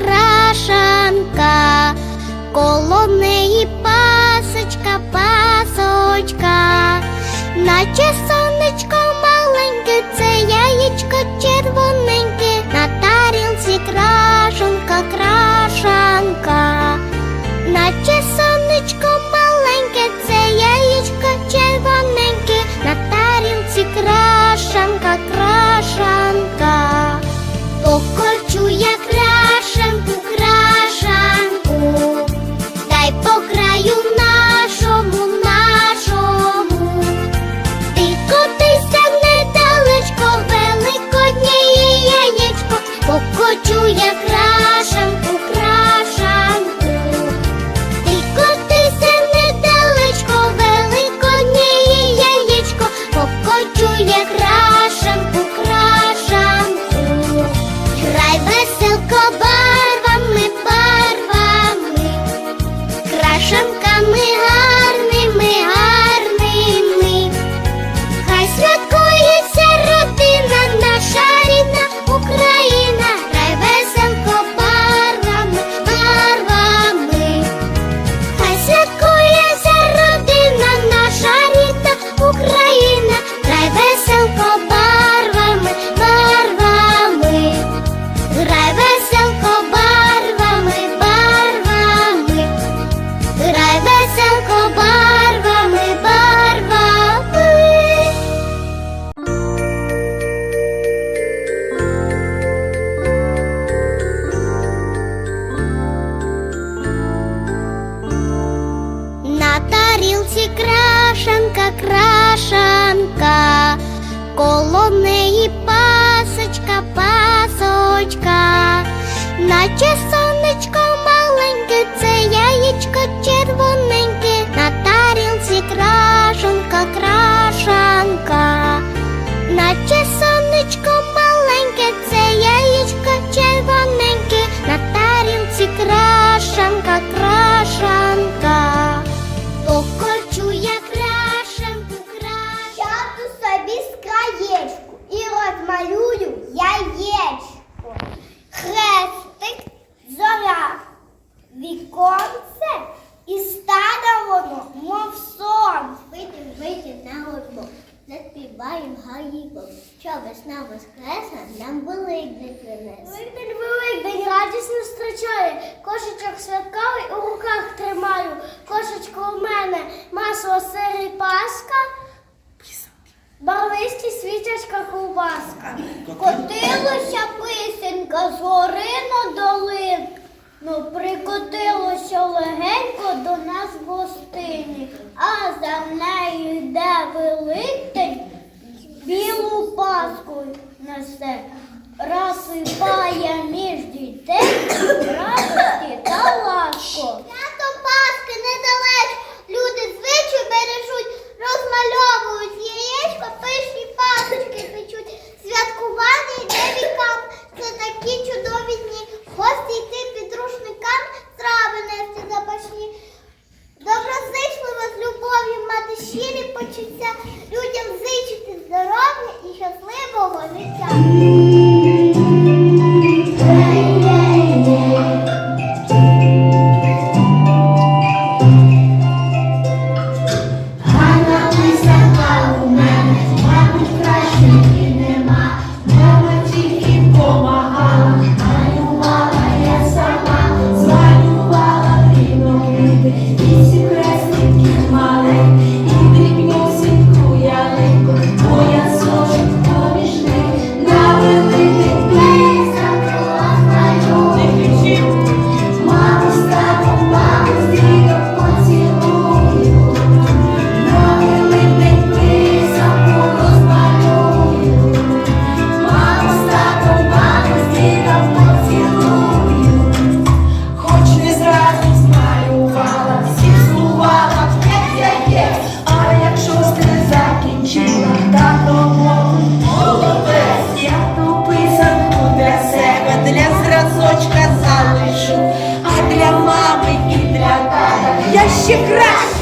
крашанка, коло неї пасочка, пасочка, наче наче сонечко маленьке, це яєчко червоненьке, на тарілці крашенка, крашанка, наче сонечко маленьке, це яєчко червоненьке, на тарілці крашанка, крашанка. Гаїбок, що весна воскресна, нам великдень принесе. Великдень, великдень, радісно зустрічає, кошечок святковий у руках тримаю, кошечко у мене, масло, сир і паска, Барвисті світячка ковбаска. Котилася писенька з гори на долин. Ну, прикотилося легенько несе, розсипає між дітей радості та ласку. Свято Пасхи недалечко, люди звичай бережуть, розмальовують яєчко, пишні пасочки печуть. Святкування йде вікам, це такі чудові дні. Гості йти підрушникам, страви нести запашні. Доброзичливо з любов'ю мати щирі почуття, 我的脚 буде ще краще.